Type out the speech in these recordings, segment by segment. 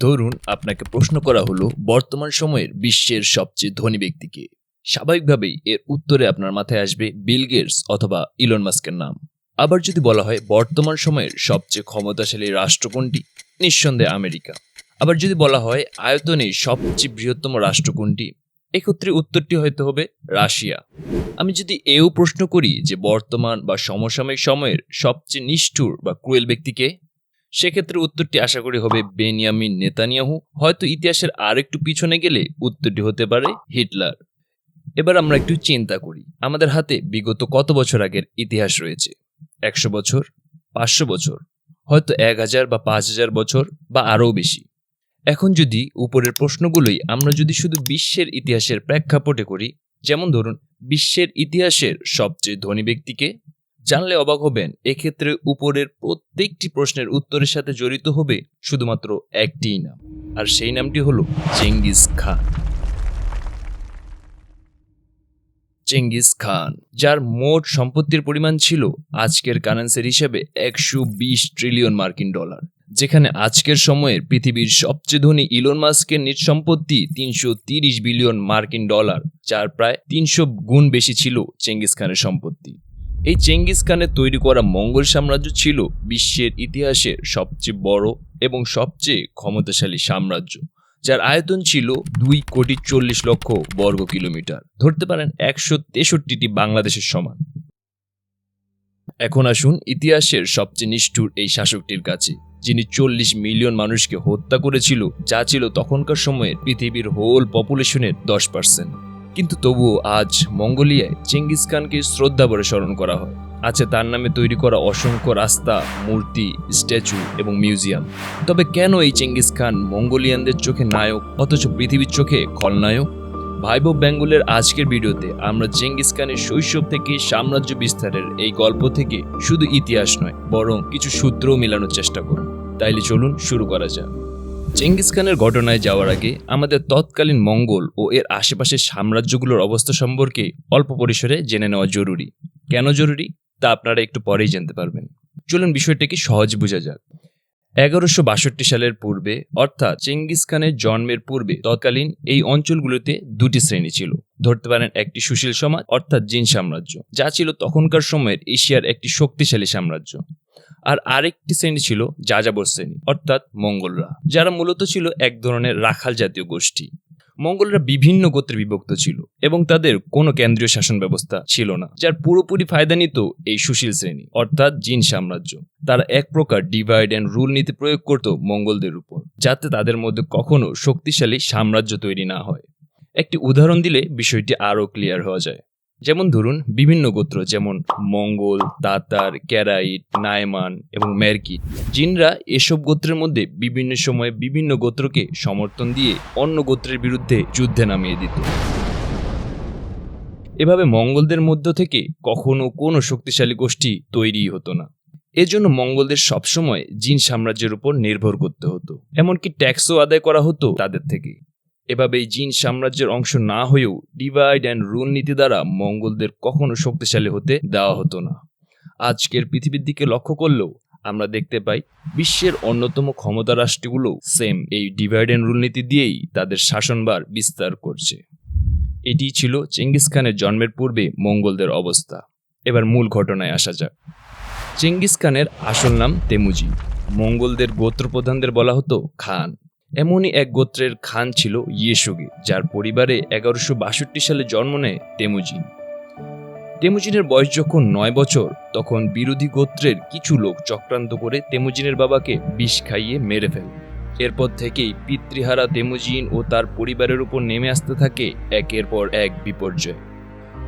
ধরুন, আপনাকে প্রশ্ন করা হলো, বর্তমান সময়ের বিশ্বের সবচেয়ে ধনী ব্যক্তিকে। স্বাভাবিকভাবেই এর উত্তরে আপনার মাথায় আসবে বিল গেটস অথবা ইলন মাস্কের নাম। আবার যদি বলা হয় বর্তমান সময়ের সবচেয়ে ক্ষমতাশালী রাষ্ট্র কোনটি নিঃসন্দেহে আমেরিকা। আবার যদি বলা হয় আয়তনে সবচেয়ে বৃহত্তম রাষ্ট্র কোনটি এক্ষেত্রে উত্তরটি হয়তো হবে রাশিয়া। আমি যদি এও প্রশ্ন করি যে বর্তমান বা সমসাময়িক সময়ের সবচেয়ে নিষ্ঠুর বা ক্রুয়েল ব্যক্তিকে সেক্ষেত্রে উত্তরটি আশা করি হবে বেনিয়ামিন নেতানিয়াহু। হয়তো ইতিহাসের আর একটু পিছনে গেলে উত্তরটি হতে পারে হিটলার। এবার আমরা একটু চিন্তা করি। আমাদের হাতে বিগত কত বছর আগের ইতিহাস রয়েছে? একশো বছর? পাঁচশো বছর? হয়তো এক হাজার বা পাঁচ হাজার বছর বা আরও বেশি। এখন যদি উপরের প্রশ্নগুলোই আমরা যদি শুধু বিশ্বের ইতিহাসের প্রেক্ষাপটে করি, যেমন ধরুন, বিশ্বের ইতিহাসের সবচেয়ে ধনী ব্যক্তিকে জানলে অবাক হবেন, এক্ষেত্রে উপরের প্রত্যেকটি প্রশ্নের উত্তরের সাথে জড়িত হবে শুধুমাত্র একটিই নাম। আর সেই নামটি হলো চেঙ্গিস খান। চেঙ্গিস খান, যার মোট সম্পত্তির পরিমাণ ছিল আজকের কারেন্সির হিসেবে একশো বিশ ট্রিলিয়ন মার্কিন ডলার, যেখানে আজকের সময়ের পৃথিবীর সবচেয়ে ধনী ইলন মাস্কের নিজ সম্পত্তি তিনশো তিরিশ বিলিয়ন মার্কিন ডলার, যার প্রায় তিনশো গুণ বেশি ছিল চেঙ্গিস খানের সম্পত্তি। এই চেঙ্গিস খানের তৈরি করা মঙ্গল সাম্রাজ্য ছিল বিশ্বের ইতিহাসের সবচেয়ে বড় এবং সবচেয়ে ক্ষমতাশালী সাম্রাজ্য, যার আয়তন ছিল দুই কোটি চল্লিশ লক্ষ বর্গ কিলোমিটার। ধরতে পারেন একশো তেষট্টিটি বাংলাদেশের সমান। এখন আসুন ইতিহাসের সবচেয়ে নিষ্ঠুর এই শাসকটির কাছে, যিনি চল্লিশ মিলিয়ন মানুষকে হত্যা করেছিল, যা ছিল তখনকার সময়ের পৃথিবীর হোল পপুলেশনের দশ পার্সেন্ট কিন্তু তবুও আজ মঙ্গোলিয়ায় চেঙ্গিস খানকে শ্রদ্ধা বলে স্মরণ করা হয়। আছে তার নামে তৈরি করা অসংখ্য রাস্তা, মূর্তি, স্ট্যাচু এবং মিউজিয়াম। তবে কেন এই চেঙ্গিস খান মঙ্গোলিয়ানদের চোখে নায়ক অথচ পৃথিবীর চোখে খলনায়ক? ভাইব বেঙ্গলের আজকের ভিডিওতে আমরা চেঙ্গিস খানের শৈশব থেকে সাম্রাজ্য বিস্তারের এই গল্প থেকে শুধু ইতিহাস নয়, বরং কিছু সূত্রও মেলানোর চেষ্টা করুন তাইলে চলুন শুরু করা যাক। চেঙ্গিস খানের ঘটনায় যাওয়ার আগে আমাদের তৎকালীন মঙ্গল ও এর আশেপাশের সাম্রাজ্যগুলোর অবস্থা সম্পর্কে অল্প পরিসরে জেনে নেওয়া জরুরি। কেন জরুরি? তা আপনারা একটু পরেই জানতে পারবেন। চলুন বিষয়টাকে সহজ বোঝা যাক। এগারোশো বাষট্টি সালের পূর্বে, অর্থাৎ চেঙ্গিস খানের জন্মের পূর্বে, তৎকালীন এই অঞ্চলগুলোতে দুটি শ্রেণি ছিল। ধরতে পারেন একটি সুশীল সমাজ, অর্থাৎ জিন সাম্রাজ্য, যা ছিল তখনকার সময়ের এশিয়ার একটি শক্তিশালী সাম্রাজ্য। আর আরেকটি শ্রেণি ছিল যাযাবর শ্রেণি, অর্থাৎ মঙ্গলরা, যারা মূলত ছিল এক ধরনের রাখাল জাতীয় গোষ্ঠী। মঙ্গলরা বিভিন্ন গোত্রে বিভক্ত ছিল এবং তাদের কোনো কেন্দ্রীয় শাসন ব্যবস্থা ছিল না, যার পুরোপুরি ফায়দা নিত এই সুশীল শ্রেণি, অর্থাৎ জিন সাম্রাজ্য। তারা এক প্রকার ডিভাইড অ্যান্ড রুল নীতি প্রয়োগ করত মঙ্গলদের উপর, যাতে তাদের মধ্যে কখনো শক্তিশালী সাম্রাজ্য তৈরি না হয়। একটি উদাহরণ দিলে বিষয়টি আরও ক্লিয়ার হওয়া যায়। যেমন ধরুন, বিভিন্ন গোত্র, যেমন মঙ্গল তাতার ক্যারাইট, নায়মান এবং ম্যারকিট জিনরা এসব গোত্রের মধ্যে বিভিন্ন সময়ে বিভিন্ন গোত্রকে সমর্থন দিয়ে অন্য গোত্রের বিরুদ্ধে যুদ্ধে নামিয়ে দিত। এভাবে মঙ্গলদের মধ্য থেকে কখনো কোনো শক্তিশালী গোষ্ঠী তৈরি হতো না। এজন্য মঙ্গলদের সবসময় জিন সাম্রাজ্যের উপর নির্ভর করতে হতো। এমনকি ট্যাক্সও আদায় করা হতো তাদের থেকে। এভাবে জিন সাম্রাজ্যের অংশ না হয়েও ডিভাইড অ্যান্ড রুল নীতি দ্বারা মঙ্গলদের কখনো শক্তিশালী হতে দেওয়া হতো না। আজকের পৃথিবীর দিকে লক্ষ্য করলেও আমরা দেখতে পাই বিশ্বের অন্যতম ক্ষমতা রাষ্ট্রগুলো সেম এই ডিভাইড অ্যান্ড রুল নীতি দিয়েই তাদের শাসনভার বিস্তার করছে। এটি ছিল চেঙ্গিস খানের জন্মের পূর্বে মঙ্গলদের অবস্থা। এবার মূল ঘটনায় আসা যাক। চেঙ্গিস খানের আসল নাম তেমুজি। মঙ্গলদের গোত্রপ্রধানদের বলা হতো খান। এমনই এক গোত্রের খান ছিল ইয়েসুগে, যার পরিবারে এগারোশো বাষট্টি সালে জন্ম নেয় তেমুজিন। তেমুজিনের বয়স যখন নয় বছর, তখন বিরোধী গোত্রের কিছু লোক চক্রান্ত করে তেমুজিনের বাবাকে বিষ খাইয়ে মেরে ফেলে। এরপর থেকেই পিতৃহারা তেমুজিন ও তার পরিবারের উপর নেমে আসতে থাকে একের পর এক বিপর্যয়।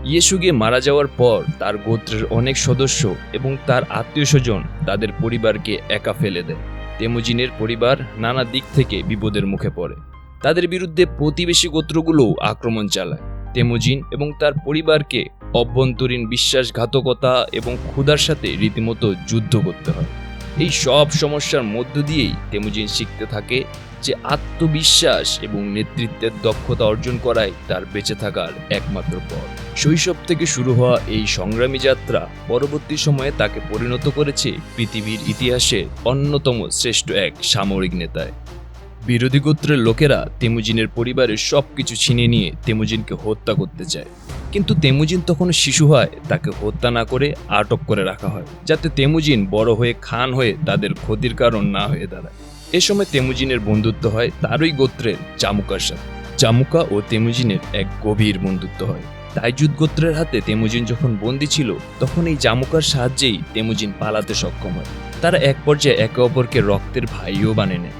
ইয়েসুগে মারা যাওয়ার পর তার গোত্রের অনেক সদস্য এবং তার আত্মীয় স্বজন তাদের পরিবারকে একা ফেলে দেয়। তেমুজিনের পরিবার নানা দিক থেকে বিপদের মুখে পড়ে। তাদের বিরুদ্ধে প্রতিবেশী গোত্রগুলোও আক্রমণ চালায়। তেমুজিন এবং তার পরিবারকে অভ্যন্তরীণ বিশ্বাসঘাতকতা এবং ক্ষুধার সাথে রীতিমতো যুদ্ধ করতে হয়। এই সব সমস্যার মধ্য দিয়েই তেমুজিন শিখতে থাকে যে আত্মবিশ্বাস এবং নেতৃত্বের দক্ষতা অর্জন করাই তার বেঁচে থাকার একমাত্র পথ। শৈশব থেকে শুরু হওয়া এই সংগ্রামী যাত্রা পরবর্তী সময়ে তাকে পরিণত করেছে পৃথিবীর ইতিহাসে অন্যতম শ্রেষ্ঠ এক সামরিক নেতায় বিরোধী গোত্রের লোকেরা তেমুজিনের পরিবারের সবকিছু ছিনিয়ে নিয়ে তেমুজিনকে হত্যা করতে চায়। কিন্তু তেমুজিন তখন শিশু হয়, তাকে হত্যা না করে আটক করে রাখা হয়, যাতে তেমুজিন বড় হয়ে খান হয়ে তাদের ক্ষতির কারণ না হয়ে দাঁড়ায়। এ সময় তেমুজিনের বন্ধুত্ব হয় তারই গোত্রের জামুকার সাথে। জামুকা ও তেমুজিনের এক গভীর বন্ধুত্ব হয়। তাইজুদ গোত্রের হাতে তেমুজিন যখন বন্দী ছিল, তখন এই জামুকার সাহায্যেই তেমুজিন পালাতে সক্ষম হয়। তারা এক পর্যায়ে একে অপরকে রক্তের ভাইও বানিয়ে নেয়।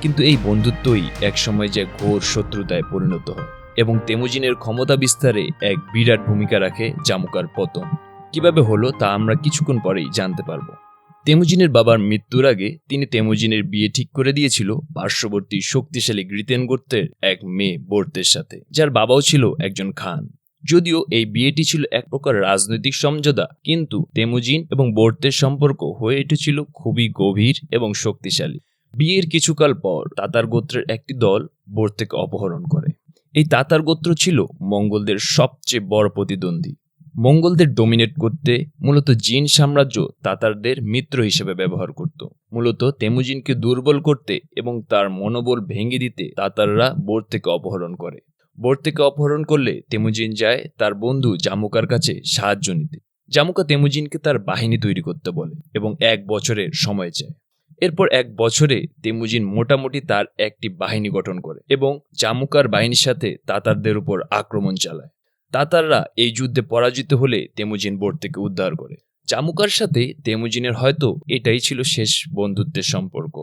কিন্তু এই বন্ধুত্বই একসময় যে ঘোর শত্রুতায় পরিণত হয় এবং তেমুজিনের ক্ষমতা বিস্তারে এক বিরাট ভূমিকা রাখে জামুকার পতন। কীভাবে হলো তা আমরা কিছুক্ষণ পরেই জানতে পারব। তেমুজিনের বাবার মৃত্যুর আগে তিনি তেমুজিনের বিয়ে ঠিক করে দিয়েছিল পার্শ্ববর্তী শক্তিশালী গ্রিতেন গোত্রের এক মেয়ে বোর্তের সাথে, যার বাবাও ছিল একজন খান। যদিও এই বিয়েটি ছিল এক প্রকার রাজনৈতিক সমঝোতা, কিন্তু তেমুজিন এবং বোর্তের সম্পর্ক হয়ে উঠেছিল খুবই গভীর এবং শক্তিশালী। বিয়ের কিছুকাল পর তাতার গোত্রের একটি দল বোর্তেকে অপহরণ করে। এই তাতার গোত্র ছিল মঙ্গলদের সবচেয়ে বড় প্রতিদ্বন্দ্বী। মঙ্গলদের ডোমিনেট করতে মূলত জিন সাম্রাজ্য তাতারদের মিত্র হিসেবে ব্যবহার করত। মূলত তেমুজিনকে দুর্বল করতে এবং তার মনোবল ভেঙে দিতে তাতাররা বোর থেকে অপহরণ করে। বোর থেকে অপহরণ করলে তেমুজিন যায়, তার বন্ধু জামুকার কাছে সাহায্য নিতে। জামুকা তেমুজিনকে তার বাহিনী তৈরি করতে বলে এবং এক বছরের সময় চায়। এরপর এক বছরে তেমুজিন মোটামুটি তার একটি বাহিনী গঠন করে এবং জামুকার বাহিনীর সাথে তাতারদের উপর আক্রমণ চালায়। তাতাররা এই যুদ্ধে পরাজিত হলে তেমুজিন বোর্ড থেকে উদ্ধার করে। জামুকার সাথে তেমুজিনের হয়তো এটাই ছিল শেষ বন্ধুত্বের সম্পর্ক।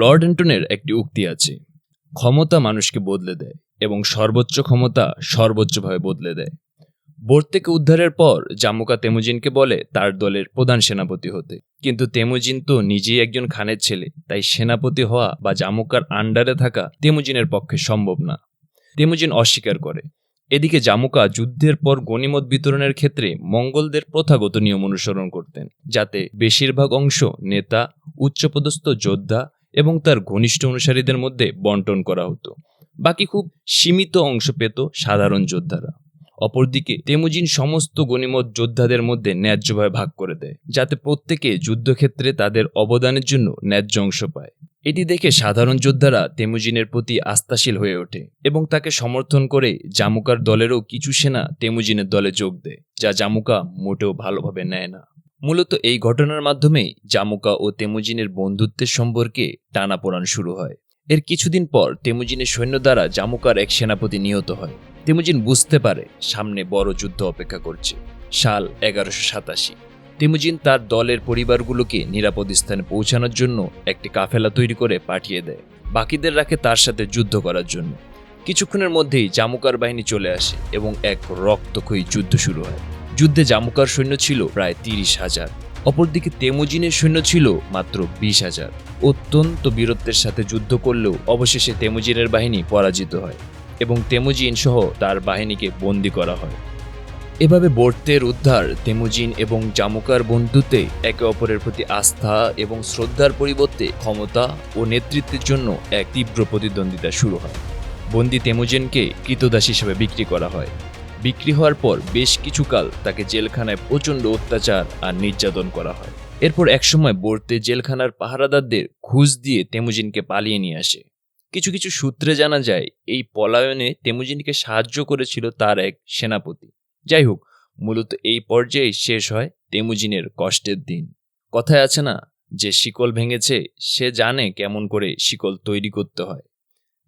লর্ড অ্যান্টনের একটি উক্তি আছে, ক্ষমতা মানুষকে বদলে দেয় এবং সর্বোচ্চ ক্ষমতা সর্বোচ্চভাবে বদলে দেয়। বোর্ড থেকে উদ্ধারের পর জামুকা তেমুজিনকে বলে তার দলের প্রধান সেনাপতি হতে। কিন্তু তেমুজিন তো নিজেই একজন খানের ছেলে, তাই সেনাপতি হওয়া বা জামুকার আন্ডারে থাকা তেমুজিনের পক্ষে সম্ভব না। তেমুজিন অস্বীকার করে এদিকে জামুকা যুদ্ধের পর গণিমত বিতরণের ক্ষেত্রে মঙ্গলদের প্রথাগত নিয়ম অনুসরণ করতেন, যাতে বেশিরভাগ অংশ নেতা, উচ্চপদস্থ যোদ্ধা এবং তার ঘনিষ্ঠ অনুসারীদের মধ্যে বন্টন করা হতো। বাকি খুব সীমিত অংশ পেত সাধারণ যোদ্ধারা। অপরদিকে তেমুজিন সমস্ত গণিমত যোদ্ধাদের মধ্যে ন্যায্যভাবে ভাগ করে দেয়, যাতে প্রত্যেকে যুদ্ধক্ষেত্রে তাদের অবদানের জন্য ন্যায্য অংশ পায়। এটি দেখে সাধারণ যোদ্ধারা তেমুজিনের প্রতি আস্থাশীল হয়ে ওঠে এবং তাকে সমর্থন করে জামুকার দলেরও কিছু সেনা তেমুজিনের দলে যোগ দেয়, যা জামুকা মোটেও ভালোভাবে নেয় না। মূলত এই ঘটনার মাধ্যমেই জামুকা ও তেমুজিনের বন্ধুত্বের সম্পর্কে টানাপোড়ান শুরু হয়। এর কিছুদিন পর তেমুজিনের সৈন্য দ্বারা জামুকার এক সেনাপতি নিহত হয়। তেমুজিন বুঝতে পারে সামনে বড় যুদ্ধ অপেক্ষা করছে। সাল এগারোশো সাতাশি। তেমুজিন তার দলের পরিবারগুলোকে নিরাপদ স্থানে পৌঁছানোর জন্য একটি কাফেলা তৈরি করে পাঠিয়ে দেয়। বাকিদের রাখে তার সাথে যুদ্ধ করার জন্য। কিছুক্ষণের মধ্যেই জামুকার বাহিনী চলে আসে এবং এক রক্তক্ষয়ী যুদ্ধ শুরু হয়। যুদ্ধে জামুকার সৈন্য ছিল প্রায় তিরিশ হাজার। অপরদিকে তেমুজিনের সৈন্য ছিল মাত্র বিশ হাজার। অত্যন্ত বীরত্বের সাথে যুদ্ধ করলেও অবশেষে তেমুজিনের বাহিনী পরাজিত হয়। এবং তেমুজিন সহ তার বাহিনীকে বন্দী করা হয়। এভাবে বর্তের উদ্ধার তেমুজিন এবং জামুকার বন্ধুত্বে একে অপরের প্রতি আস্থা এবং শ্রদ্ধার পরিবর্তে ক্ষমতা ও নেতৃত্বের জন্য এক তীব্র প্রতিদ্বন্দ্বিতা শুরু হয়। বন্দি তেমুজিনকে কৃতদাস হিসেবে বিক্রি করা হয়। বিক্রি হওয়ার পর বেশ কিছুকাল তাকে জেলখানায় প্রচণ্ড অত্যাচার আর নির্যাতন করা হয়। এরপর একসময় বর্তে জেলখানার পাহারাদারদের ঘুষ দিয়ে তেমুজিনকে পালিয়ে নিয়ে আসে। কিছু কিছু সূত্রে জানা যায়, এই পলায়নে তেমুজিনকে সাহায্য করেছিল তার এক সেনাপতি। যাই হোক, মূলত এই পর্যায়ে শেষ হয় তেমুজিনের কষ্টের দিন। কথায় আছে না যে শিকল ভেঙেছে, সে জানে কেমন করে শিকল তৈরি করতে হয়।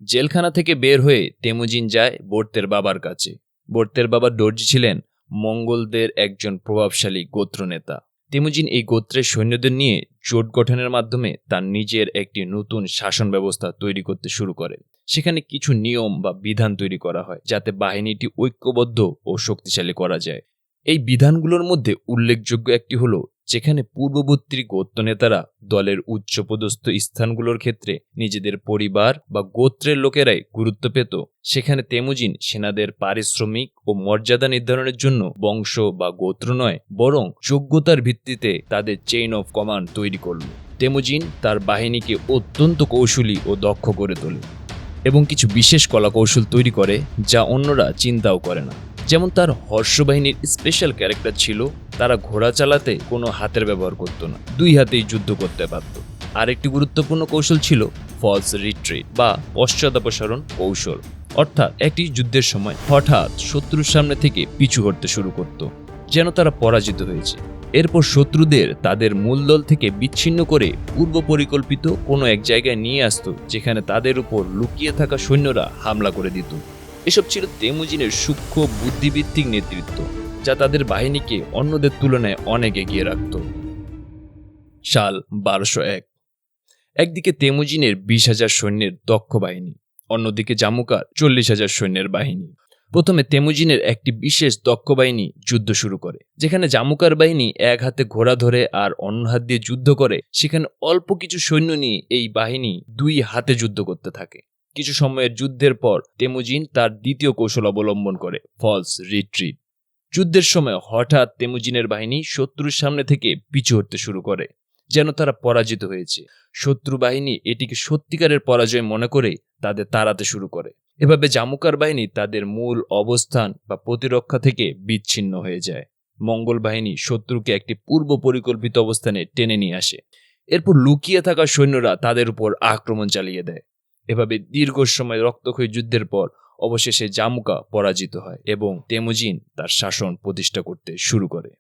জেলখানা থেকে বের হয়ে তেমুজিন যায় বর্তের বাবার কাছে। বর্তের বাবা দর্জি ছিলেন মঙ্গলদের একজন প্রভাবশালী গোত্র নেতা তেমুজিন এই গোত্রের সৈন্যদের নিয়ে জোট গঠনের মাধ্যমে তার নিজের একটি নতুন শাসন ব্যবস্থা তৈরি করতে শুরু করে। সেখানে কিছু নিয়ম বা বিধান তৈরি করা হয়, যাতে বাহিনীটি ঐক্যবদ্ধ ও শক্তিশালী করা যায়। এই বিধানগুলোর মধ্যে উল্লেখযোগ্য একটি হলো যেখানে পূর্ববর্তী গোত্র নেতারা দলের উচ্চপদস্থ স্থানগুলোর ক্ষেত্রে নিজেদের পরিবার বা গোত্রের লোকেরাই গুরুত্ব পেত। সেখানে তেমুজিন সেনাদের পারিশ্রমিক ও মর্যাদা নির্ধারণের জন্য বংশ বা গোত্র নয়, বরং যোগ্যতার ভিত্তিতে তাদের চেইন অফ কমান্ড তৈরি করল। তেমুজিন তার বাহিনীকে অত্যন্ত কৌশলী ও দক্ষ করে তোলে এবং কিছু বিশেষ কলাকৌশল তৈরি করে যা অন্যরা চিন্তাও করে না। যেমন তার হর্ষবাহিনীর স্পেশাল ক্যারেক্টার ছিল তারা ঘোড়া চালাতে কোনো হাতের ব্যবহার করতো না। দুই হাতেই যুদ্ধ করতে পারত। আরেকটি গুরুত্বপূর্ণ কৌশল ছিল ফলস রিট্রিট বা পশ্চাদপসারণ কৌশল। অর্থাৎ একটি যুদ্ধের সময় হঠাৎ শত্রুর সামনে থেকে পিছু হটতে শুরু করত, যেন তারা পরাজিত হয়েছে। এরপর শত্রুদের তাদের মূল দল থেকে বিচ্ছিন্ন করে পূর্ব পরিকল্পিত কোনো এক জায়গায় নিয়ে আসতো, যেখানে তাদের উপর লুকিয়ে থাকা সৈন্যরা হামলা করে দিত। এসব ছিল তেমুজিনের সূক্ষ্ম বুদ্ধিভিত্তিক নেতৃত্ব। যা তাদের বাহিনীকে অন্যদের তুলনায় অনেক এগিয়ে রাখত। সাল বারোশো এক। একদিকে তেমুজিনের বিশ হাজার সৈন্যের দক্ষ বাহিনী, অন্যদিকে জামুকার চল্লিশ হাজার সৈন্যের বাহিনী। প্রথমে তেমুজিনের একটি বিশেষ দক্ষ বাহিনী যুদ্ধ শুরু করে, যেখানে জামুকার বাহিনী এক হাতে ঘোড়া ধরে আর অন্য হাত দিয়ে যুদ্ধ করে, সেখানে অল্প কিছু সৈন্য নিয়ে এই বাহিনী দুই হাতে যুদ্ধ করতে থাকে। কিছু সময়ের যুদ্ধের পর তেমুজিন তার দ্বিতীয় কৌশল অবলম্বন করে, ফলস রিট্রিট। যুদ্ধের সময় হঠাৎ তেমুজিনের বাহিনী শত্রুর সামনে থেকে পিছু হটতে শুরু করে, যেন তারা পরাজিত হয়েছে। শত্রু বাহিনী এটিকে সত্যিকারের পরাজয় মনে করে তাদের তাড়াতে শুরু করে। এভাবে জামুকার বাহিনী তাদের মূল অবস্থান বা প্রতিরক্ষা থেকে বিচ্ছিন্ন হয়ে যায়। মঙ্গল বাহিনী শত্রুকে একটি পূর্ব পরিকল্পিত অবস্থানে টেনে নিয়ে আসে। এরপর লুকিয়ে থাকা সৈন্যরা তাদের উপর আক্রমণ চালিয়ে দেয়। এভাবে দীর্ঘ সময় রক্তক্ষয়ী যুদ্ধের পর অবশেষে জামুকা পরাজিত হয় এবং তেমুজিন তার শাসন প্রতিষ্ঠা করতে শুরু করে।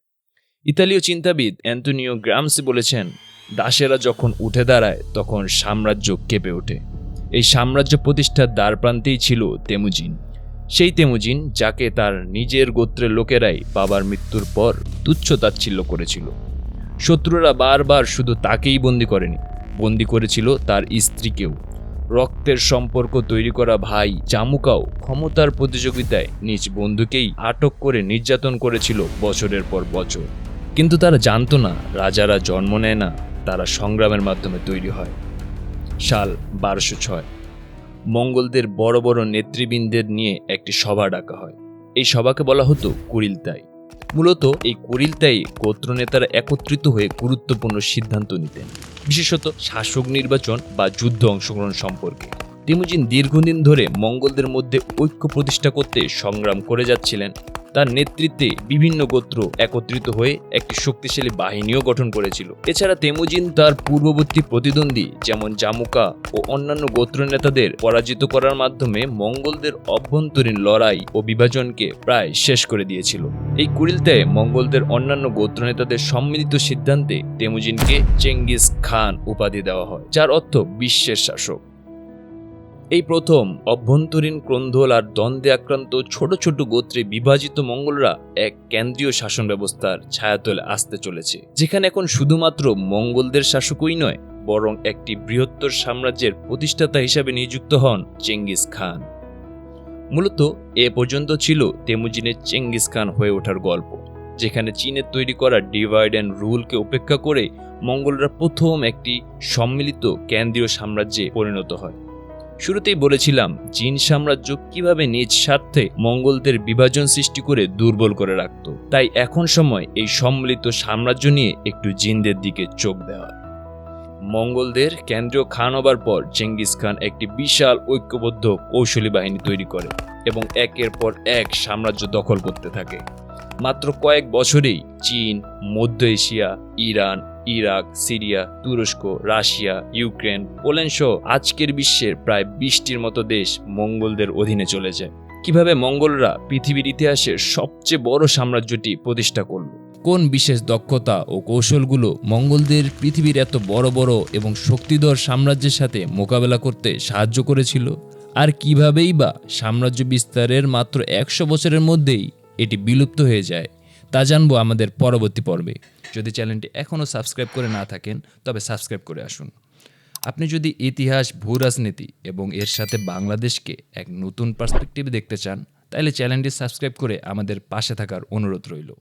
ইতালীয় চিন্তাবিদ অ্যান্টনিও গ্রামসি বলেছেন, দাসেরা যখন উঠে দাঁড়ায়, তখন সাম্রাজ্য কেঁপে ওঠে। এই সাম্রাজ্য প্রতিষ্ঠার দ্বার প্রান্তেই ছিল তেমুজিন। সেই তেমুজিন, যাকে তার নিজের গোত্রের লোকেরাই বাবার মৃত্যুর পর তুচ্ছ তাচ্ছিল্য করেছিল। শত্রুরা বারবার শুধু তাকেই বন্দি করেনি, বন্দি করেছিল তার স্ত্রীকেও। রক্তের সম্পর্ক তৈরি করা ভাই জামুকাও ক্ষমতার প্রতিযোগিতায় নিজ বন্ধুকেই আটক করে নির্যাতন করেছিল বছরের পর বছর। কিন্তু তারা জানতো না, রাজারা জন্ম নেয় না, তারা সংগ্রামের মাধ্যমে তৈরি হয়। সাল বারোশো ছয়। মঙ্গলদের বড় বড় নেতৃবৃন্দের নিয়ে একটি সভা ডাকা হয়। এই সভাকে বলা হতো কুড়িলতাই মূলত এই কুড়িলতাই গোত্রনেতারা একত্রিত হয়ে গুরুত্বপূর্ণ সিদ্ধান্ত নিতেন। বিশেষত শাসক নির্বাচন বা যুদ্ধ অংশগ্রহণ সম্পর্কে। তিমুজিন দীর্ঘদিন ধরে মঙ্গলদের মধ্যে ঐক্য প্রতিষ্ঠা করতে সংগ্রাম করে যাচ্ছিলেন। তার নেতৃত্বে বিভিন্ন গোত্র একত্রিত হয়ে একটি শক্তিশালী বাহিনীও গঠন করেছিল। এছাড়া তেমুজিন তার পূর্ববর্তী প্রতিদ্বন্দ্বী, যেমন জামুকা ও অন্যান্য গোত্র নেতাদের পরাজিত করার মাধ্যমে মঙ্গলদের অভ্যন্তরীণ লড়াই ও বিভাজনকে প্রায় শেষ করে দিয়েছিল। এই কুড়িলতায় মঙ্গলদের অন্যান্য গোত্র নেতাদের সম্মিলিত সিদ্ধান্তে তেমুজিনকে চেঙ্গিস খান উপাধি দেওয়া হয়, যার অর্থ বিশ্বের শাসক এই প্রথম অভ্যন্তরীণ ক্রন্দল আর দ্বন্দ্বে আক্রান্ত ছোট ছোট গোত্রে বিভাজিত মঙ্গলরা এক কেন্দ্রীয় শাসন ব্যবস্থার ছায়াতলে আসতে চলেছে, যেখানে এখন শুধুমাত্র মঙ্গলদের শাসকই নয়, বরং একটি বৃহত্তর সাম্রাজ্যের প্রতিষ্ঠাতা হিসাবে নিযুক্ত হন চেঙ্গিস খান। মূলত এ পর্যন্ত ছিল তেমুজিনের চেঙ্গিস খান হয়ে ওঠার গল্প, যেখানে চীনের তৈরি করা ডিভাইড অ্যান্ড রুলকে উপেক্ষা করে মঙ্গলরা প্রথম একটি সম্মিলিত কেন্দ্রীয় সাম্রাজ্যে পরিণত হয়। শুরুতেই বলেছিলাম চীন সাম্রাজ্য কীভাবে নিজ স্বার্থে মঙ্গলদের বিভাজন সৃষ্টি করে দুর্বল করে রাখত। তাই এখন সময় এই সম্মিলিত সাম্রাজ্য নিয়ে একটু জিনদের দিকে চোখ দেওয়া। মঙ্গলদের কেন্দ্রীয় খান হবার পর চেঙ্গিস খান একটি বিশাল ঐক্যবদ্ধ কৌশলী বাহিনী তৈরি করে এবং একের পর এক সাম্রাজ্য দখল করতে থাকে। মাত্র কয়েক বছরেই চীন, মধ্য এশিয়া, ইরান ইরাক, সিরিয়া, তুরস্ক, রাশিয়া, ইউক্রেন, পোল্যান্ড সহ আজকের বিশ্বের প্রায় বিশটির মতো দেশ মঙ্গলদের অধীনে চলে যায়। কীভাবে মঙ্গলরা পৃথিবীর ইতিহাসের সবচেয়ে বড় সাম্রাজ্যটি প্রতিষ্ঠা করল? কোন বিশেষ দক্ষতা ও কৌশলগুলো মঙ্গলদের পৃথিবীর এত বড় বড় এবং শক্তিধর সাম্রাজ্যের সাথে মোকাবেলা করতে সাহায্য করেছিল? আর কিভাবেই বা সাম্রাজ্য বিস্তারের মাত্র একশো বছরের মধ্যেই এটি বিলুপ্ত হয়ে যায়? তা জানব আমাদের পরবর্তী পর্বে। যদি চ্যানেলটি এখনও সাবস্ক্রাইব করে না থাকেন, তবে সাবস্ক্রাইব করে আসুন। আপনি যদি ইতিহাস ভূ রাজনীতি এবং এর সাথে বাংলাদেশকে এক নতুন পার্সপেক্টিভ দেখতে চান, তাহলে চ্যানেলটি সাবস্ক্রাইব করে আমাদের পাশে থাকার অনুরোধ রইল।